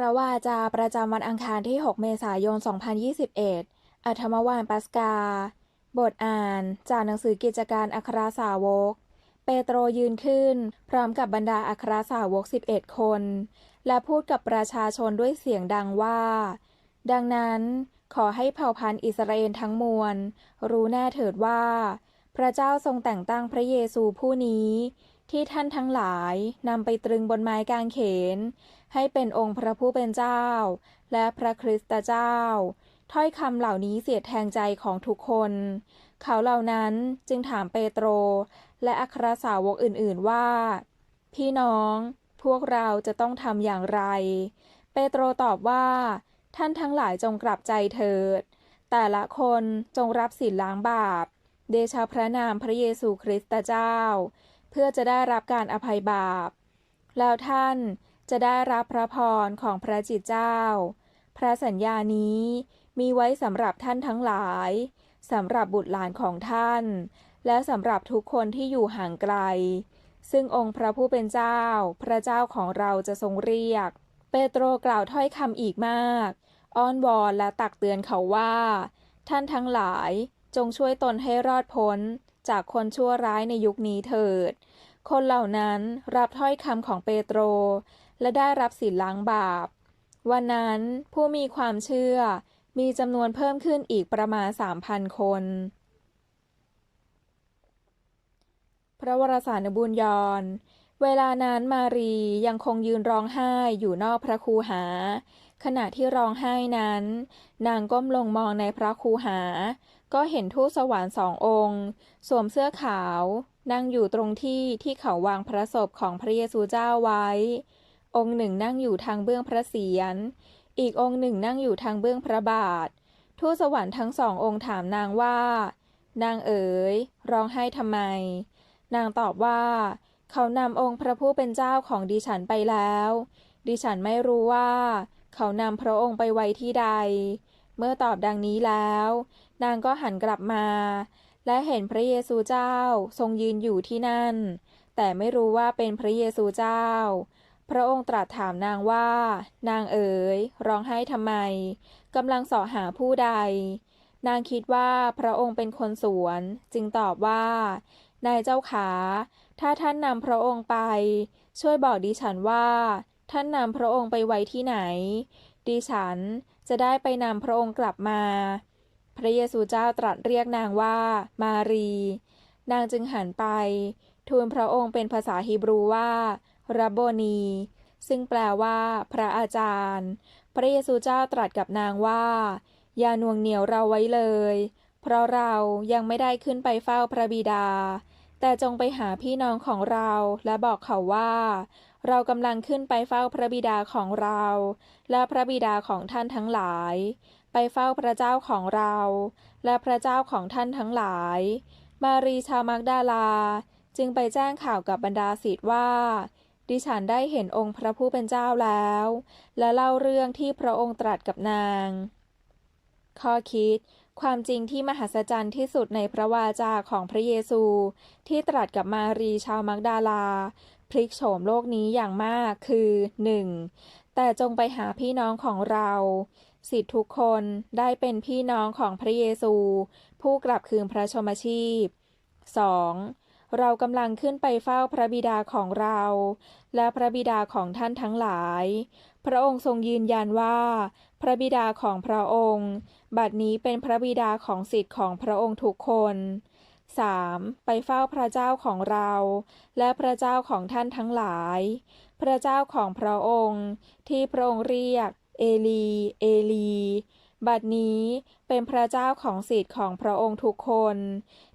พระวาจาประจำวันอังคารที่ 6 เมษายน 2021 อัธมวานปัสกา บทอ่าน จากหนังสือกิจการอัครสาวก เปโตรยืนขึ้น พร้อมกับบรรดาอัครสาวก 11 คน และพูดกับประชาชนด้วยเสียงดังว่า ดังนั้นขอให้เผ่าพันธุ์อิสราเอลทั้งมวล รู้แน่เถิดว่า พระเจ้าทรงแต่งตั้งพระเยซูผู้นี้ ที่ท่านทั้งหลายนำไปตรึงบนไม้กางเขน ให้เป็นองค์พระผู้เป็นเจ้า และพระคริสตเจ้า ถ้อยคำเหล่านี้เสียดแทงใจของทุกคน เขาเหล่านั้นจึงถามเปโตร และอัครสาวกอื่นๆว่า พี่น้อง พวกเราจะต้องทำอย่างไร เปโตรตอบว่า ท่านทั้งหลายจงกลับใจเถิด แต่ละคนจงรับศีลล้างบาป เดชะพระนามพระเยซูคริสต์เจ้า เพื่อจะได้รับการอภัยบาป แล้วท่านจะได้รับพระพรของพระจิตเจ้า พระสัญญานี้มีไว้สำหรับท่านทั้งหลายสำหรับบุตรหลานของท่าน และสำหรับทุกคนที่อยู่ห่างไกล ซึ่งองค์พระผู้เป็นเจ้า พระเจ้าของเราจะทรงเรียก เปโตรกล่าวถ้อยคำอีกมาก อ้อนวอนและตักเตือนเขาว่า ท่านทั้งหลายจงช่วยตนให้รอดพ้น จากคนชั่วร้ายในยุคนี้เถิด คนเหล่านั้นรับถ้อยคำของเปโตร และได้รับศีลล้างบาป วันนั้นผู้มีความเชื่อมีจำนวนเพิ่มขึ้นอีกประมาณ 3,000 คน พระวรสารบุญยอนเวลานั้นมารียังคงยืนร้องไห้อยู่นอกพระคูหา ขณะที่ร้องไห้นั้น นางก้มลงมองในพระคูหา ก็เห็นทูตสวรรค์สององค์ สวมเสื้อขาว นั่งอยู่ตรงที่ที่เขาวางพระศพของพระเยซูเจ้าไว้ องค์หนึ่งนั่งอยู่ทางเบื้องพระเศียร อีกองค์หนึ่งนั่งอยู่ทางเบื้องพระบาท ทูตสวรรค์ทั้งสององค์ถามนางว่า นางเอ๋ย ร้องไห้ทำไม นางตอบว่า เขานำองค์พระผู้เป็นเจ้าของดิฉันไปแล้ว ดิฉันไม่รู้ว่า เขานำพระองค์ไปไว้ที่ใด เมื่อตอบดังนี้แล้ว นางก็หันกลับมา และเห็นพระเยซูเจ้าทรงยืนอยู่ที่นั่น แต่ไม่รู้ว่าเป็นพระเยซูเจ้า พระองค์ตรัสถามนางว่า นางเอ๋ย ร้องไห้ทำไมกำลังเสาะหาผู้ใด นางคิดว่าพระองค์เป็นคนสวน จึงตอบว่า นายเจ้าขา ถ้าท่านนำพระองค์ไป ช่วยบอกดิฉันว่า ท่านนำพระองค์ไปไว้ที่ไหน ดิฉันจะได้ไปนำพระองค์กลับมา พระเยซูเจ้าตรัสเรียกนางว่า มารี นางจึงหันไป ทูลพระองค์เป็นภาษาฮีบรูว่ารับโบนี ซึ่งแปลว่า พระอาจารย์ พระเยซูเจ้าตรัสกับนางว่า อย่าหน่วงเหนียวเราไว้เลย เพราะเรายังไม่ได้ขึ้นไปเฝ้าพระบิดา แต่จงไปหาพี่น้องของเราและบอกเขาว่า เรากำลังขึ้นไปเฝ้าพระบิดาของเรา และพระบิดาของท่านทั้งหลาย ไปเฝ้าพระเจ้าของเรา และพระเจ้าของท่านทั้งหลาย มารีชาวมักดาลา จึงไปแจ้งข่าวกับบรรดาศิษย์ว่า ดิฉันได้เห็นองค์พระผู้เป็นเจ้าแล้ว และเล่าเรื่องที่พระองค์ตรัสกับนาง ข้อคิดความจริงที่มหัศจรรย์ที่สุดในพระวาจาของพระเยซู ที่ตรัสกับมารีชาวมักดาลา พลิกโฉมโลกนี้อย่างมากคือ 1. แต่จงไปหาพี่น้องของเรา สิทธิทุกคนได้เป็นพี่น้องของพระเยซู ผู้กลับคืนพระชมชีพ 2. เรากำลังขึ้นไปเฝ้าพระบิดาของเรา และพระบิดาของท่านทั้งหลาย พระองค์ทรงยืนยันว่า พระบิดาของพระองค์ บัดนี้เป็นพระบิดาของสิทธิ์ของพระองค์ทุกคน 3. ไปเฝ้าพระเจ้าของเรา และพระเจ้าของท่านทั้งหลาย พระเจ้าของพระองค์ ที่พระองค์เรียก เอลี เอลี บัดนี้เป็นพระเจ้าของสิทธิ์ของพระองค์ทุกคน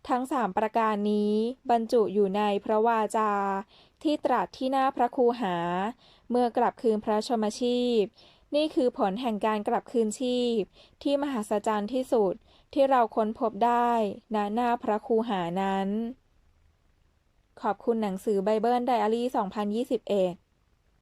ทั้งสามประการนี้บรรจุอยู่ในพระวาจา ที่ตรัสที่หน้าพระคูหา เมื่อกลับคืนพระชมชีพ นี่คือผลแห่งการกลับคืนชีพ ที่มหัศจรรย์ที่สุดที่เราค้นพบได้ณหน้าพระคูหานั้น ขอบคุณหนังสือไบเบิลไดอารี่ 2021